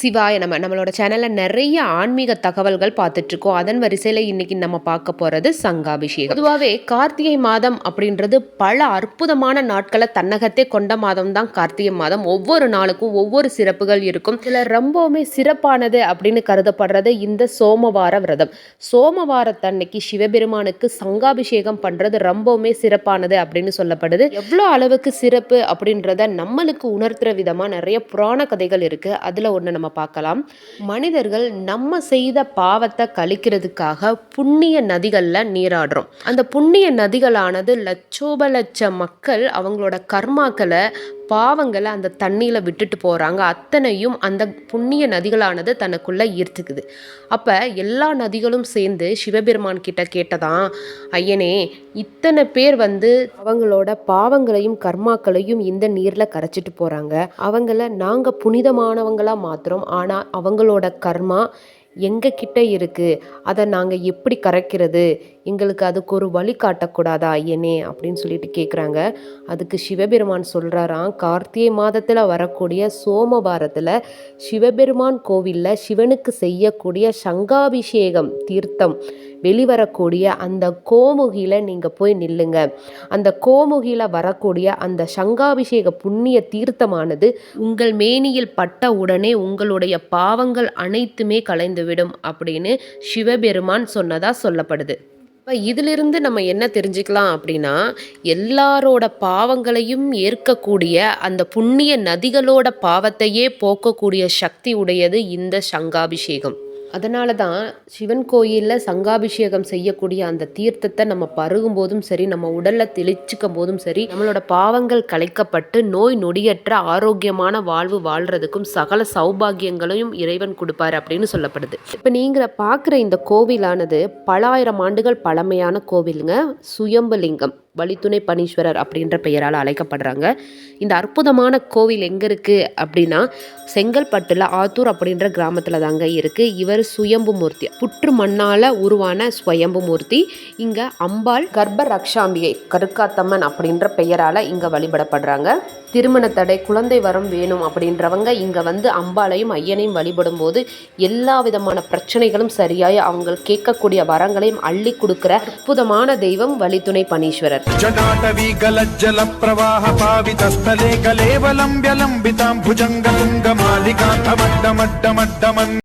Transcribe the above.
சிவாய நம்ம நம்மளோட சேனலில் நிறைய ஆன்மீக தகவல்கள் பார்த்துட்ருக்கோம். அதன் வரிசையில் இன்னைக்கு நம்ம பார்க்க போகிறது சங்காபிஷேகம். பொதுவாகவே கார்த்திகை மாதம் அப்படின்றது பல அற்புதமான நாட்களை தன்னகத்தே கொண்ட மாதம் தான் கார்த்திகை மாதம். ஒவ்வொரு நாளுக்கும் ஒவ்வொரு சிறப்புகள் இருக்கும். இதில் ரொம்பவுமே சிறப்பானது அப்படின்னு கருதப்படுறது இந்த சோமவார விரதம். சோமவாரத்தன்னைக்கு சிவபெருமானுக்கு சங்காபிஷேகம் பண்ணுறது ரொம்பவுமே சிறப்பானது அப்படின்னு சொல்லப்படுது. எவ்வளோ அளவுக்கு சிறப்பு அப்படின்றத நம்மளுக்கு உணர்த்துற விதமாக நிறைய புராண கதைகள் இருக்குது அதில் ஒன்று நம்ம பார்க்கலாம். மனிதர்கள் நம்ம செய்த பாவத்தை கழிக்கிறதுக்காக புண்ணிய நதிகளில் நீராடுறோம். அந்த புண்ணிய நதிகளானது லட்சோப லட்ச மக்கள் அவங்களோட கர்மாக்களை பாவங்களை அந்த தண்ணியில் விட்டுட்டு போகிறாங்க அத்தனையும் அந்த புண்ணிய நதிகளானது தனக்குள்ளே ஈர்த்துக்குது. அப்போ எல்லா நதிகளும் சேர்ந்து சிவபெருமான் கிட்ட கேட்டதான் ஐயனே இத்தனை பேர் வந்து அவங்களோட பாவங்களையும் கர்மாக்களையும் இந்த நீரில் கரைச்சிட்டு போகிறாங்க அவங்கள நாங்கள் புனிதமானவங்களாக மாத்துறோம். ஆனால் அவங்களோட கர்மா எங்கள் கிட்ட இருக்குது அதை நாங்கள் எப்படி கரைக்கிறது? எங்களுக்கு அதுக்கு ஒரு வழி காட்டக்கூடாதா ஐயனே அப்படின்னு சொல்லிட்டு கேட்குறாங்க அதுக்கு சிவபெருமான் சொல்கிறாராம் கார்த்திகை மாதத்தில் வரக்கூடிய சோமவாரத்தில் சிவபெருமான் கோவிலில் சிவனுக்கு செய்யக்கூடிய சங்காபிஷேகம் தீர்த்தம். வெளிவரக்கூடிய அந்த கோமுகியில் நீங்கள் போய் நில்லுங்க. அந்த கோமுகியில் வரக்கூடிய அந்த சங்காபிஷேக புண்ணிய தீர்த்தமானது உங்கள் மேனியில் பட்ட உடனே உங்களுடைய பாவங்கள் அனைத்துமே கலைந்துவிடும் அப்படின்னு சிவபெருமான் சொன்னதாக சொல்லப்படுது. இப்போ இதிலிருந்து நம்ம என்ன தெரிஞ்சுக்கலாம் அப்படின்னா எல்லாரோட பாவங்களையும் ஏற்கக்கூடிய அந்த புண்ணிய நதிகளோட பாவத்தையே போக்கக்கூடிய சக்தி உடையது இந்த சங்காபிஷேகம். அதனால தான் சிவன் கோயிலில் சங்காபிஷேகம் செய்யக்கூடிய அந்த தீர்த்தத்தை நம்ம பருகும் போதும் சரி நம்ம உடலில் தெளிச்சுக்கும் போதும் சரி நம்மளோட பாவங்கள் கலைக்கப்பட்டு நோய் நொடியற்ற ஆரோக்கியமான வாழ்வு வாழ்கிறதுக்கும் சகல சௌபாகியங்களையும் இறைவன் கொடுப்பார் அப்படின்னு சொல்லப்படுது. இப்போ நீங்கள் பார்க்குற இந்த கோவிலானது பல ஆயிரம் ஆண்டுகள் பழமையான கோவிலுங்க. சுயம்புலிங்கம் வழித்துணை பனீஸ்வரர் அப்படின்ற பெயரால் அழைக்கப்படுறாங்க. இந்த அற்புதமான கோவில் எங்கே இருக்குது அப்படின்னா செங்கல்பட்டில் ஆத்தூர் அப்படின்ற கிராமத்தில் தாங்க இருக்குது இவர் சுயம்பு மூர்த்தி புற்று மண்ணால் உருவான சுயம்பு மூர்த்தி. இங்கே அம்பாள் கர்ப்ப ரக்ஷாம்பிகை கருக்காத்தம்மன் அப்படின்ற பெயரால் இங்கே வழிபடப்படுறாங்க. திருமண தடை குழந்தை வரம் வேணும் அப்படின்றவங்க இங்கே வந்து அம்பாலையும் ஐயனையும் வழிபடும் போது எல்லா விதமான பிரச்சனைகளும் சரியாய் அவங்க கேட்கக்கூடிய வரங்களையும் அள்ளி கொடுக்கிற அற்புதமான தெய்வம் வழித்துணை பனீஸ்வரர். ஜடாட்டவி